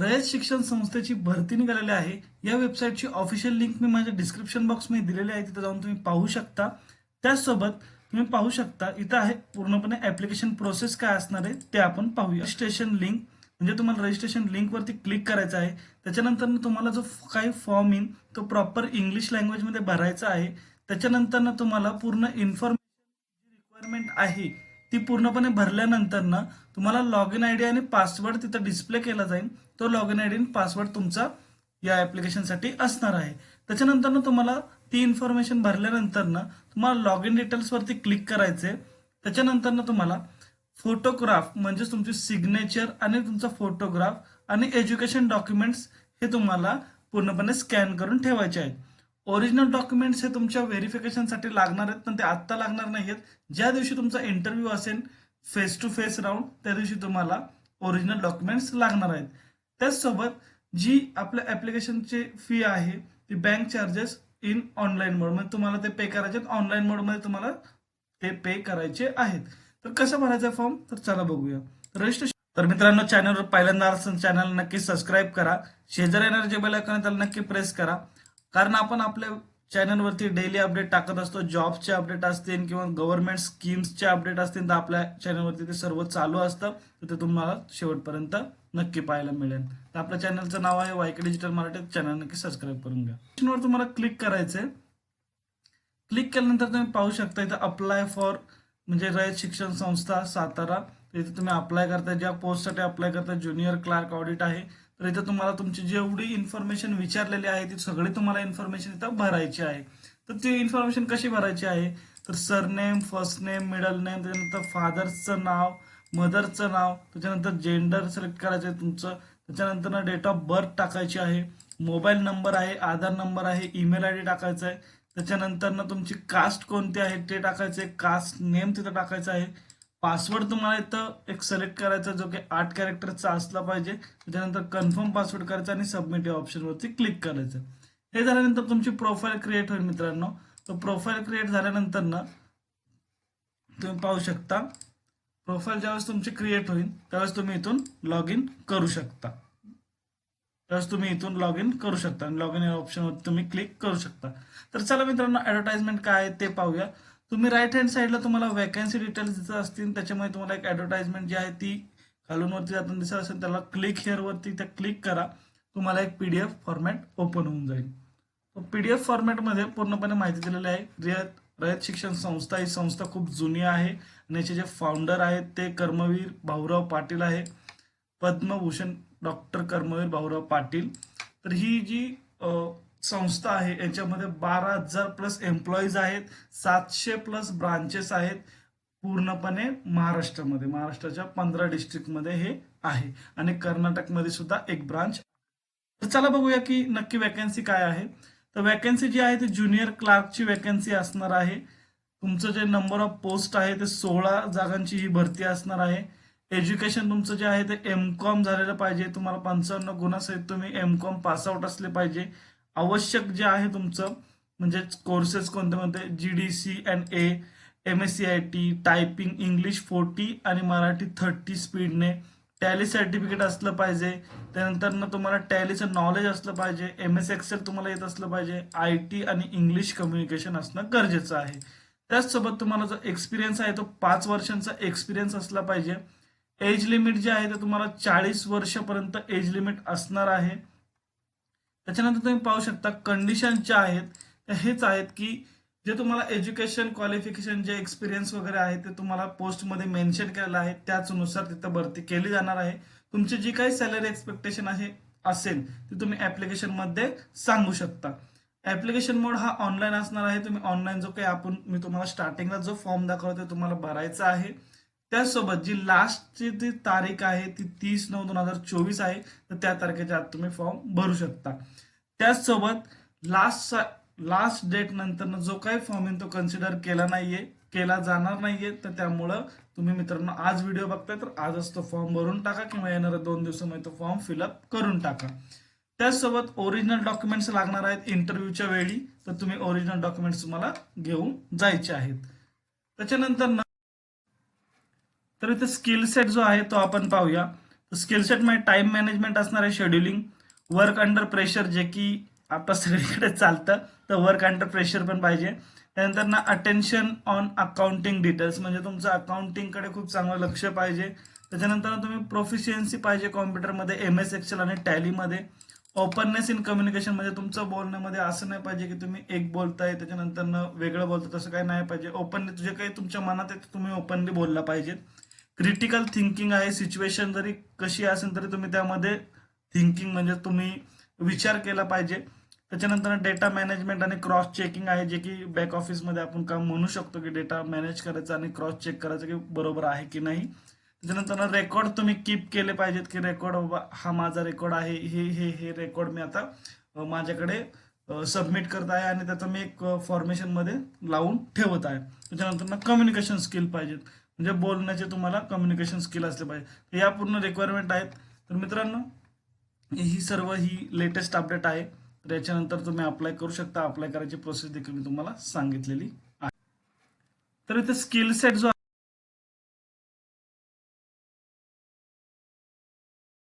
रयत शिक्षण संस्थेची भरती निघालेली आहे. या वेबसाईटची ऑफिशियल लिंक मी माझ्या डिस्क्रिप्शन बॉक्समध्ये दिलेली आहे. तिथे जाऊन तुम्ही पाहू शकता. त्याचसोबत तुम्ही पाहू शकता इथं आहे पूर्णपणे ऍप्लिकेशन प्रोसेस काय असणार आहे ते आपण पाहूया. रजिस्ट्रेशन लिंक म्हणजे तुम्हाला रजिस्ट्रेशन लिंकवरती क्लिक करायचं आहे. त्याच्यानंतर तुम्हाला जो काही फॉर्म येईल तो प्रॉपर इंग्लिश लँग्वेजमध्ये भरायचा आहे. त्याच्यानंतर तुम्हाला पूर्ण इन्फॉर्मेशन रिक्वायरमेंट आहे. ती पूर्णपणे भरल्यानंतर ना तुम्हाला लॉग इन आय डी आणि पासवर्ड तिथं डिस्प्ले केला जाईल. तो लॉग इन आय डी आणि पासवर्ड तुमचा या ऍप्लिकेशनसाठी असणार आहे. त्याच्यानंतर ना तुम्हाला ती इन्फॉर्मेशन भरल्यानंतर ना तुम्हाला लॉग इन डिटेल्सवरती क्लिक करायचे त्याच्यानंतर ना तुम्हाला फोटोग्राफ म्हणजे तुमची सिग्नेचर आणि तुमचा फोटोग्राफ आणि एज्युकेशन डॉक्युमेंट्स हे तुम्हाला पूर्णपणे स्कॅन करून ठेवायचे आहेत. ओरिजिनल डॉक्युमेंट्स हे तुमच्या व्हेरिफिकेशनसाठी लागणार आहेत पण ते आत्ता लागणार नाहीत ज्या दिवशी तुमचा इंटरव्ह्यू असेल फेस टू फेस राऊंड त्या दिवशी तुम्हाला ओरिजिनल डॉक्युमेंट्स लागणार आहेत. त्याचसोबत जी आपल्या ऍप्लिकेशनची फी आहे ती bank charges in online mode म्हणजे तुम्हाला ते पे करायचे ऑनलाईन मोडमध्ये तुम्हाला ते पे करायचे आहेत. तर कसं भरायचं फॉर्म तर चला बघूया. रजिस्ट्रेशन तर मित्रांनो चॅनलवर पहिल्यांदा असेल चॅनल नक्की सबस्क्राईब करा. शेजारी येणारे जे बेल आयकॉन त्याला नक्की प्रेस करा. कारण आपण आपल्या चॅनलवरती डेली अपडेट टाकत असतो जॉबचे अपडेट असतील किंवा गव्हर्नमेंट स्कीम्सचे अपडेट असतील तर आपल्या चॅनलवरती ते सर्व चालू असतं. तर ते तुम्हाला शेवटपर्यंत नक्की पाहायला मिळेल. तर आपल्या चॅनलचं नाव आहे वायके डिजिटल मराठी चॅनल नक्की सबस्क्राईब करून घ्या. ऑप्शनवर तुम्हाला क्लिक करायचंय. क्लिक केल्यानंतर तुम्ही पाहू शकता इथं अप्लाय फॉर म्हणजे रयत शिक्षण संस्था सातारा. इथे तुम्ही अप्लाय करता ज्या पोस्टसाठी अप्लाय करता ज्युनियर क्लार्क ऑडिट आहे. तर इथं तुम्हाला तुमची जेवढी इन्फॉर्मेशन विचारलेली आहे ती सगळी तुम्हाला इन्फॉर्मेशन इथं भरायची आहे. तर ती इन्फॉर्मेशन कशी भरायची आहे? तर surname first name middle name त्याच्यानंतर फादर्सचं नाव मदरचं नाव त्याच्यानंतर जेंडर सिलेक्ट करायचं आहे तुमचं त्याच्यानंतर डेट ऑफ बर्थ टाकायची आहे मोबाईल नंबर आहे आधार नंबर आहे ईमेल आय डी टाकायचा आहे त्याच्यानंतर ना तुमची कास्ट कोणती आहे ते टाकायचं आहे कास्ट नेम तिथं टाकायचं आहे पासवर्ड तुम्हाला इथं एक सिलेक्ट करायचा जो की आठ कॅरेक्टरचा असला पाहिजे. त्याच्यानंतर कन्फर्म पासवर्ड करायचा आणि सबमिट या ऑप्शनवरती क्लिक करायचं. हे झाल्यानंतर तुमची प्रोफाईल क्रिएट होईल मित्रांनो. तर प्रोफाईल क्रिएट झाल्यानंतर ना तुम्ही पाहू शकता प्रोफाईल ज्यावेळेस तुमची क्रिएट होईल त्यावेळेस तुम्ही इथून लॉग इन करू शकता. त्यावेळेस तुम्ही इथून लॉग इन करू शकता आणि लॉग इन या ऑप्शनवर तुम्ही क्लिक करू शकता. तर चला मित्रांनो ऍडव्हर्टाइजमेंट काय आहे ते पाहूया. तुम्ही राईट हँड साईडला तुम्हाला वॅकन्सी डिटेल्स दिसत असतील त्याच्यामुळे तुम्हाला एक ॲडव्हर्टाइजमेंट जी आहे ती खालूनवरती जाताना दिसत असेल त्याला क्लिक हेअरवरती त्या क्लिक करा. तुम्हाला एक P D F format open होऊन जाईल. पी डी एफ फॉर्मॅटमध्ये पूर्णपणे माहिती दिलेली आहे. रयत रयत शिक्षण संस्था ही संस्था खूप जुनी आहे आणि याचे जे फाउंडर आहेत ते कर्मवीर भाऊराव पाटील आहे. पद्मभूषण डॉक्टर कर्मवीर भाऊराव पाटील. तर ही जी संस्था आहे. याच्यामध्ये बारा हजार प्लस एम्प्लॉईज आहेत. सातशे प्लस ब्रांचेस आहेत. पूर्णपणे महाराष्ट्रामध्ये. महाराष्ट्राच्या पंधरा डिस्ट्रिक्टमध्ये हे आहे. आणि कर्नाटकमध्ये सुद्धा एक ब्रांच तर चला बघूया की नक्की वॅकन्सी काय आहे. तर वॅकन्सी जी आहे ती ज्युनियर क्लार्कची वॅकन्सी असणार आहे. तुमचं जे नंबर ऑफ पोस्ट आहे ते सोळा जागांची ही भरती असणार आहे. एज्युकेशन तुमचं जे आहे ते एम कॉम झालेलं पाहिजे. तुम्हाला पंचावन्न गुणासहित तुम्ही एम कॉम पासआउट असले पाहिजे. आवश्यक जे आहे तुमचं म्हणजे कोर्सेस कोणते कोणते? G D C and A M S C I T typing English forty आणि मराठी थर्टी स्पीडने टॅली सर्टिफिकेट असलं पाहिजे. त्यानंतर ना तुम्हाला टॅलीचं नॉलेज असलं पाहिजे. एम एस एक्सेल तुम्हाला येत असलं पाहिजे. आय टी आणि इंग्लिश कम्युनिकेशन असणं गरजेचं आहे. त्याचसोबत तुम्हाला जो एक्सपिरियन्स आहे तो पाच वर्षांचा एक्सपिरियन्स असला पाहिजे. एज लिमिट जे आहे ते तुम्हाला चाळीस वर्षापर्यंत एज लिमिट असणार आहे. त्याच्यानंतर तुम्ही पाहू शकता कंडिशन ज्या आहेत त्या हेच आहेत की जे तुम्हाला एज्युकेशन क्वालिफिकेशन जे एक्सपिरियन्स वगैरे आहे ते तुम्हाला पोस्टमध्ये मेन्शन केलेलं आहे त्याचनुसार तिथं भरती केली जाणार आहे. तुमची जी काही सॅलरी एक्सपेक्टेशन आहे असेल ती तुम्ही ॲप्लिकेशनमध्ये सांगू शकता. ऍप्लिकेशन मोड हा ऑनलाईन असणार आहे. तुम्ही ऑनलाईन जो काही आपण मी तुम्हाला स्टार्टिंगला जो फॉर्म दाखवतो तुम्हाला भरायचा आहे. त्याचसोबत जी लास्टची जी तारीख आहे ती तीस नऊ दोन हजार चोवीस आहे तर त्या तारखेच्या आत तुम्ही फॉर्म भरू शकता. त्याचसोबत लास्ट लास्ट डेट नंतर जो काही फॉर्म आहे तो कन्सिडर केला नाहीये केला जाणार नाहीये तर त्यामुळं तुम्ही मित्रांनो आज व्हिडिओ बघताय तर आजच तो फॉर्म भरून टाका किंवा येणाऱ्या दोन दिवसामध्ये तो फॉर्म फिलअप करून टाका. त्याचसोबत ओरिजिनल डॉक्युमेंट्स लागणार आहेत इंटरव्ह्यूच्या वेळी तर तुम्ही ओरिजिनल डॉक्युमेंट्स तुम्हाला घेऊन जायचे आहेत. त्याच्यानंतर तर इथे स्किल सेट जो आहे तो आपण पाहूया. स्किल स्किल सेटमध्ये टाइम मॅनेजमेंट असणार आहे शेड्युलिंग वर्क अंडर प्रेशर जे की आता सगळीकडे चालतं तर वर्क अंडर प्रेशर पण पाहिजे. त्यानंतर ना अटेन्शन ऑन अकाउंटिंग डिटेल्स म्हणजे तुमचं अकाउंटिंगकडे खूप चांगलं लक्ष पाहिजे. त्याच्यानंतर तुम्ही प्रोफिशियन्सी पाहिजे कॉम्प्युटरमध्ये एम एस एक्सेल आणि टॅलीमध्ये ओपननेस इन कम्युनिकेशन म्हणजे तुमचं बोलण्यामध्ये असं नाही पाहिजे की तुम्ही एक बोलताय त्याच्यानंतर वेगळं बोलता तसं काही नाही पाहिजे. ओपनली तुझे काही तुमच्या मनात आहे तुम्ही ओपनली बोलला पाहिजे. क्रिटिकल थिंकिंग आहे. सिच्युएशन जरी कशी असेल तरी तुम्ही त्यामध्ये थिंकिंग म्हणजे तुम्ही विचार केला पाहिजे. त्याच्यानंतर डेटा मॅनेजमेंट आणि क्रॉस चेकिंग आहे जे की बॅक ऑफिसमध्ये आपण काम म्हणू शकतो की डेटा मॅनेज करायचा आणि क्रॉस चेक करायचं की बरोबर आहे की नाही. त्याच्यानंतर रेकॉर्ड तुम्ही कीप केले पाहिजेत की रेकॉर्ड बाबा हा माझा रेकॉर्ड आहे हे हे हे रेकॉर्ड मी आता माझ्याकडे सबमिट करत आहे आणि त्याचं मी एक फॉर्मेशनमध्ये लावून ठेवत आहे. त्याच्यानंतर ना कम्युनिकेशन स्किल पाहिजेत. म्हणजे बोलण्याचे तुम्हाला कम्युनिकेशन स्किल असले पाहिजे. या पूर्ण रिक्वायरमेंट आहेत. तर मित्रांनो ही सर्व ही लेटेस्ट अपडेट आहे. तर याच्यानंतर तुम्ही अप्लाय करू शकता. अप्लाय करायची प्रोसेस देखील मी तुम्हाला सांगितलेली आहे. तर इथे स्किल सेट जो